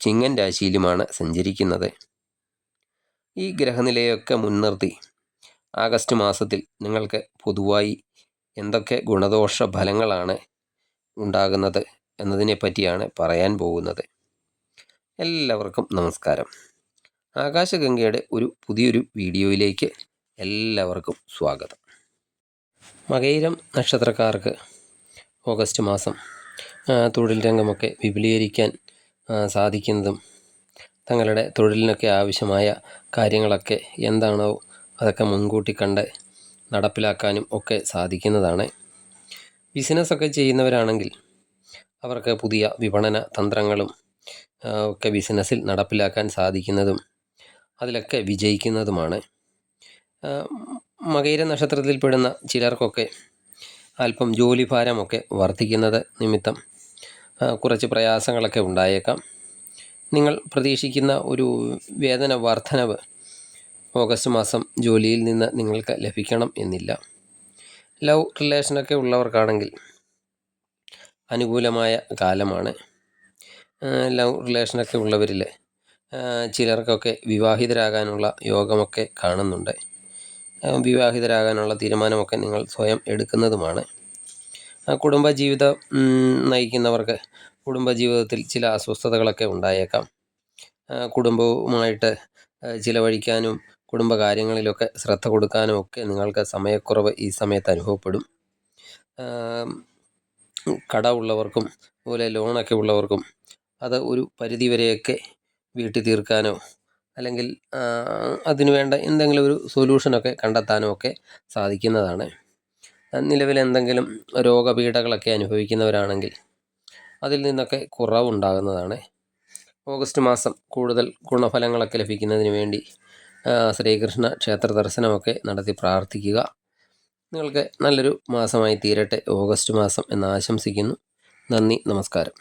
ചിങ്ങൻ രാശിയിലുമാണ് സഞ്ചരിക്കുന്നത്. ഈ ഗ്രഹനിലയൊക്കെ മുൻനിർത്തി ആഗസ്റ്റ് മാസത്തിൽ നിങ്ങൾക്ക് പൊതുവായി എന്തൊക്കെ ഗുണദോഷ ഫലങ്ങളാണ് ഉണ്ടാകുന്നത് എന്നതിനെ പറ്റിയാണ് പറയാൻ പോകുന്നത്. എല്ലാവർക്കും നമസ്കാരം. ആകാശഗംഗയുടെ ഒരു പുതിയൊരു വീഡിയോയിലേക്ക് എല്ലാവർക്കും സ്വാഗതം. മകയിരം നക്ഷത്രക്കാർക്ക് ഓഗസ്റ്റ് മാസം തൊഴിൽ രംഗമൊക്കെ വിപുലീകരിക്കാൻ സാധിക്കുന്നതും തങ്ങളുടെ തൊഴിലിനൊക്കെ ആവശ്യമായ കാര്യങ്ങളൊക്കെ എന്താണോ അതൊക്കെ മുൻകൂട്ടി കണ്ട് നടപ്പിലാക്കാനും ഒക്കെ സാധിക്കുന്നതാണ്. ബിസിനസ്സൊക്കെ ചെയ്യുന്നവരാണെങ്കിൽ അവർക്ക് പുതിയ വിപണന തന്ത്രങ്ങളും ഒക്കെ ബിസിനസ്സിൽ നടപ്പിലാക്കാൻ സാധിക്കുന്നതും അതിലൊക്കെ വിജയിക്കുന്നതുമാണ്. മകൈര നക്ഷത്രത്തിൽപ്പെടുന്ന ചിലർക്കൊക്കെ അല്പം ജോലിഭാരമൊക്കെ വർദ്ധിക്കുന്നത് നിമിത്തം കുറച്ച് പ്രയാസങ്ങളൊക്കെ ഉണ്ടായേക്കാം. നിങ്ങൾ പ്രതീക്ഷിക്കുന്ന ഒരു വേതന വർധനവ് ഓഗസ്റ്റ് മാസം ജോലിയിൽ നിന്ന് നിങ്ങൾക്ക് ലഭിക്കണം എന്നില്ല. ലവ് റിലേഷനൊക്കെ ഉള്ളവർക്കാണെങ്കിൽ അനുകൂലമായ കാലമാണ്. ലവ് റിലേഷനൊക്കെ ഉള്ളവരിൽ ചിലർക്കൊക്കെ വിവാഹിതരാകാനുള്ള യോഗമൊക്കെ കാണുന്നുണ്ട്. വിവാഹിതരാകാനുള്ള തീരുമാനമൊക്കെ നിങ്ങൾ സ്വയം എടുക്കുന്നതുമാണ്. കുടുംബജീവിതം നയിക്കുന്നവർക്ക് കുടുംബജീവിതത്തിൽ ചില അസ്വസ്ഥതകളൊക്കെ ഉണ്ടായേക്കാം. കുടുംബവുമായിട്ട് ചിലവഴിക്കാനും കുടുംബകാര്യങ്ങളിലൊക്കെ ശ്രദ്ധ കൊടുക്കാനും ഒക്കെ നിങ്ങൾക്ക് സമയക്കുറവ് ഈ സമയത്ത് അനുഭവപ്പെടും. കട ഉള്ളവർക്കും അതുപോലെ ലോണൊക്കെ ഉള്ളവർക്കും അത് ഒരു പരിധിവരെയൊക്കെ വീട്ടിൽ തീർക്കാനോ അല്ലെങ്കിൽ അതിനുവേണ്ട അതിനു എന്തെങ്കിലും ഒരു സൊല്യൂഷനൊക്കെ കണ്ടെത്താനോ ഒക്കെ സാധിക്കുന്നതാണ്. നിലവിൽ എന്തെങ്കിലും രോഗപീഠകളൊക്കെ അനുഭവിക്കുന്നവരാണെങ്കിൽ അതിൽ നിന്നൊക്കെ കുറവുണ്ടാകുന്നതാണ്. ഓഗസ്റ്റ് മാസം കൂടുതൽ ഗുണഫലങ്ങളൊക്കെ ലഭിക്കുന്നതിന് വേണ്ടി ശ്രീകൃഷ്ണ ക്ഷേത്ര ദർശനമൊക്കെ നടത്തി പ്രാർത്ഥിക്കുക. നിങ്ങൾക്ക് നല്ലൊരു മാസമായി തീരട്ടെ. ഓഗസ്റ്റ് മാസം എന്ന് ആശംസിക്കുന്നു. നന്ദി നമസ്കാരം.